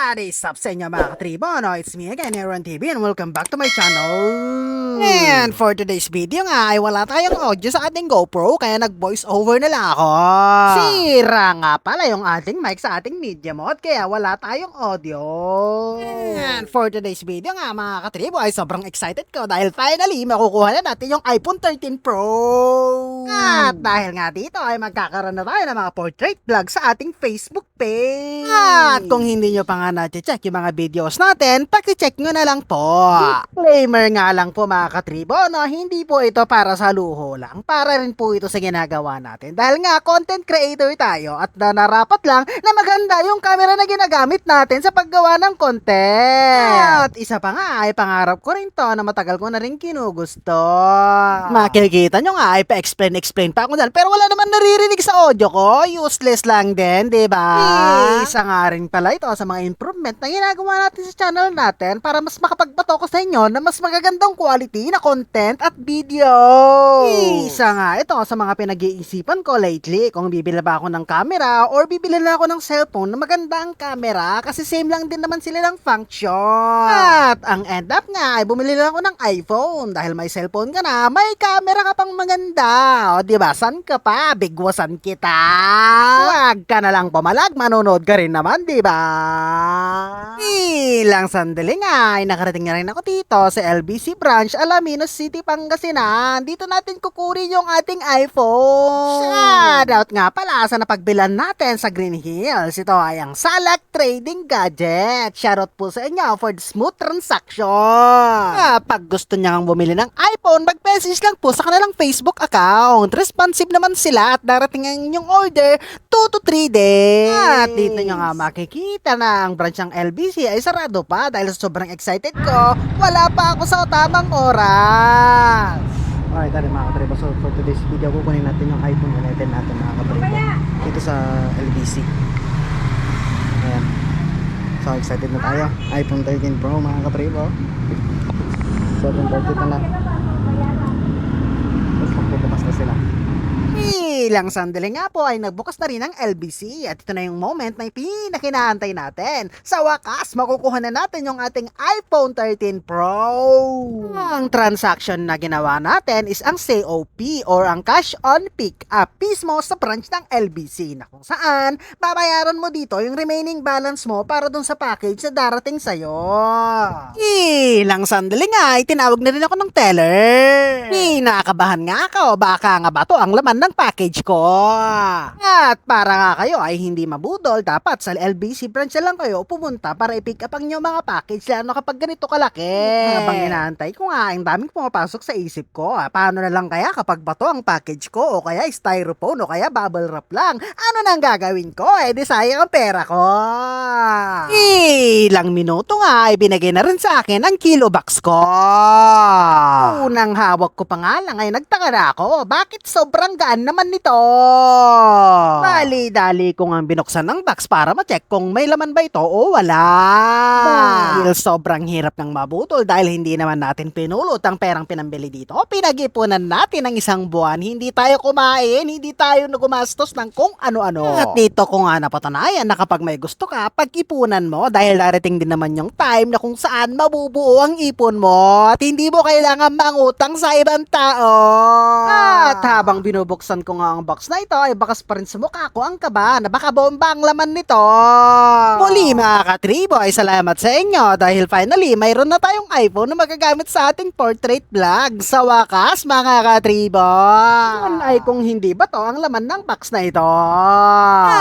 What is up sa inyo mga katribo? No, it's me again, Aaron TV and welcome back to my channel. And for today's video nga ay wala tayong audio sa ating GoPro kaya nag-voice over na lang ako. Sira nga pala yung ating mic sa ating media mode kaya wala tayong audio. And for today's video nga mga katribo ay sobrang excited ko dahil finally makukuha na natin yung iPhone 13 Pro. At dahil nga dito ay magkakaroon na tayo ng mga portrait vlog sa ating Facebook page. At kung hindi nyo pa nga na-check yung mga videos natin, paki-check nyo na lang po. Disclaimer nga lang po mga katribo, no, hindi po ito para sa luho lang. Para rin po ito sa ginagawa natin. Dahil nga content creator tayo at na narapat lang na maganda yung camera na ginagamit natin sa paggawa ng content. At isa pa nga ay pangarap ko rin to na matagal ko na rin kinugusto. Makikita nyo nga ay pa-explain-explain pa ako dyan. Pero wala naman naririnig sa audio ko. Useless lang din, di ba? Isa nga rin pala ito sa mga improvement na ginagawa natin sa channel natin para mas makapagbato ko sa inyo na mas magagandang quality na content at video. Isa nga ito sa mga pinag-iisipan ko lately kung bibili ba ako ng camera or bibili na ako ng cellphone na maganda ang camera kasi same lang din naman sila ng function. At ang end up nga ay bumili lang ako ng iPhone dahil may cellphone ka na, may camera ka pang maganda. O di ba? San ka pa? Bigwasan kita. Huwag ka na lang pumalag, manonood ka rin naman, di ba? Ilang sandali nga ay nakarating na rin ako dito sa LBC branch Alaminos City, Pangasinan. Dito natin kukurin yung ating iPhone. Shout out nga pala sa napagbilan natin sa Green Hills. Ito ay ang Salak Trading Gadget. Shoutout po sa inyo for the smooth transaction. Ah, pag gusto niya kang bumili ng iPhone, mag-message lang po sa kanilang Facebook account. Responsive naman sila at darating ang inyong order 2 to 3 days. At dito nyo nga makikita na ang branch ng LBC ay sarado pa dahil sa sobrang excited ko, wala pa ako sa tamang oras. Alright, tari mga katribo. So for today's video, kukunin natin yung iPhone 11 natin mga katribo. Dito sa LBC. Ayan. So excited na tayo. iPhone 13 Pro mga katribo. 730 na lang. Tapos magbubukas na sila. Ilang sandali nga po ay nagbukas na rin ang LBC at ito na yung moment na pinakinaantay natin. Sa wakas, makukuha na natin yung ating iPhone 13 Pro. Ang transaction na ginawa natin is ang COP or ang cash on pick up mismo sa branch ng LBC na kung saan babayaran mo dito yung remaining balance mo para dun sa package na darating sa'yo. Ilang sandali nga ay tinawag na rin ako ng teller. Kinakabahan nga ako, baka nga ba to ang laman ng package ko. At para nga kayo ay hindi mabudol, dapat sa LBC branch na lang kayo pumunta para i-pick up ang inyong mga package lalo kapag ganito kalaki. Habang inaantay ko nga, ang daming pumapasok sa isip ko. Ah, paano na lang kaya kapag bato ang package ko o kaya styrofoam o kaya bubble wrap lang? Ano nang gagawin ko? Eh, di sayang ang pera ko. Ilang minuto nga ay binigay na rin sa akin ang kilo box ko. Unang hawak ko pa nga lang ay nagtaka na ako. Bakit sobrang gaan naman nito? Dali-dali ko nga binuksan ng box para ma-check kung may laman ba ito o wala. Dahil sobrang hirap ng mabutol dahil hindi naman natin pinulot ang perang pinambili dito. Pinag-ipunan natin ng isang buwan. Hindi tayo kumain, hindi tayo nagumastos ng kung ano-ano. At dito ko nga napatunayan na kapag may gusto ka, pag-ipunan mo dahil darating din naman yung time na kung saan mabubuo ang ipon mo at hindi mo kailangan mangutang sa ibang tao. At habang binubuksan ko nga ang box na ito, ay bakas pa rin sa mukha ko ang kaba na baka bomba ang laman nito. Muli mga katribo ay salamat sa inyo dahil finally mayroon na tayong iPhone na magagamit sa ating portrait vlog. Sa wakas mga katribo. Yan ay kung hindi ba to ang laman ng box na ito.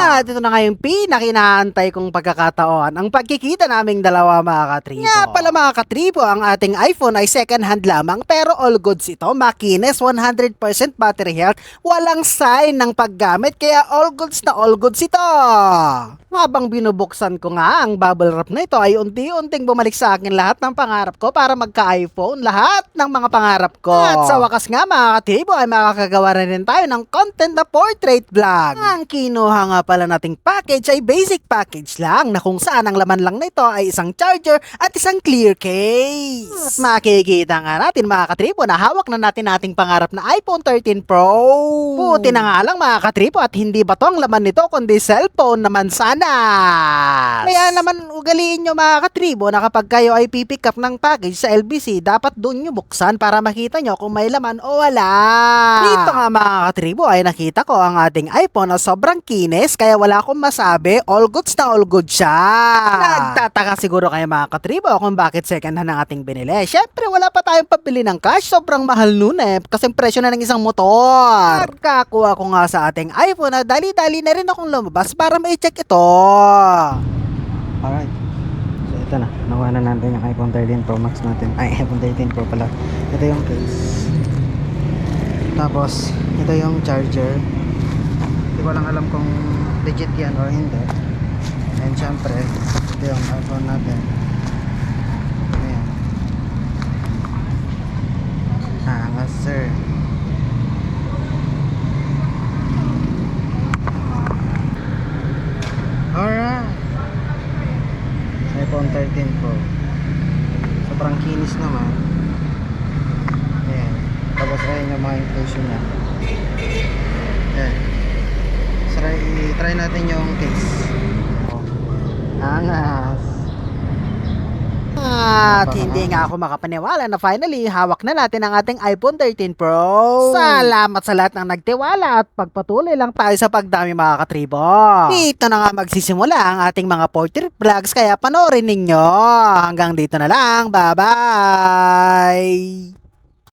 At ito na nga yung pinakinaantay kong pagkakataon. Ang pagkikita naming dalawa mga katribo. Nga pala mga katribo, ang ating iPhone ay second hand lamang pero all goods ito. Makinis, 100% battery health. Walang sign ng paggamit kaya all goods na all goods ito. Habang binubuksan ko nga ang bubble wrap na ito ay unti-unting bumalik sa akin lahat ng pangarap ko para magka-iPhone. Lahat ng mga pangarap ko. At sa wakas nga mga katibo ay makakagawa na rin tayo ng content na portrait vlog. Ang kinuha nga pala nating package ay basic package lang na kung saan ang laman lang nito ay isang charger at isang clear case. Makikita nga natin mga katribo na hawak na natin ating pangarap na iPhone 13 Pro. Buti na nga lang mga katribo at hindi ba to ang laman nito kundi cellphone naman sana. Kaya naman ugaliin nyo mga katribo na kapag kayo ay pipick up ng package sa LBC, dapat doon nyo buksan para makita nyo kung may laman o wala. Dito nga mga katribo ay nakita ko ang ating iPhone na sobrang kinis kaya wala akong masabi, all goods na all good siya. Nagtataka siguro kayo mga katribo kung bakit second hand ang ating binili. Syempre wala pa tayong pabili ng cash, sobrang mahal nun eh, kasi presyo na ng isang motor. Nagkakuha ko nga sa ating iPhone na dali-dali na rin akong lumabas para ma-check ito. Alright. So ito na, nakuha na natin yung iPhone 13 Pro Max natin. Ay, iPhone 13 Pro pala. Ito yung case. Tapos, ito yung charger. Hindi ko lang alam kung legit yan or hindi. And syempre, ito yung iPhone natin. Ayan. Ah, sir. Alright. iPhone 13 Pro. Sobrang kinis naman. Ayan. Tapos ayan yung mga inclusion niya. Ayan. So, try, natin yung case. Angas. At hindi nga ako makapaniwala na finally hawak na natin ang ating iPhone 13 Pro. Salamat sa lahat ng nagtiwala at pagpatuloy lang tayo sa pagdami mga katribo. Dito na nga magsisimula ang ating mga portrait vlogs kaya panoorin ninyo. Hanggang dito na lang. Bye-bye!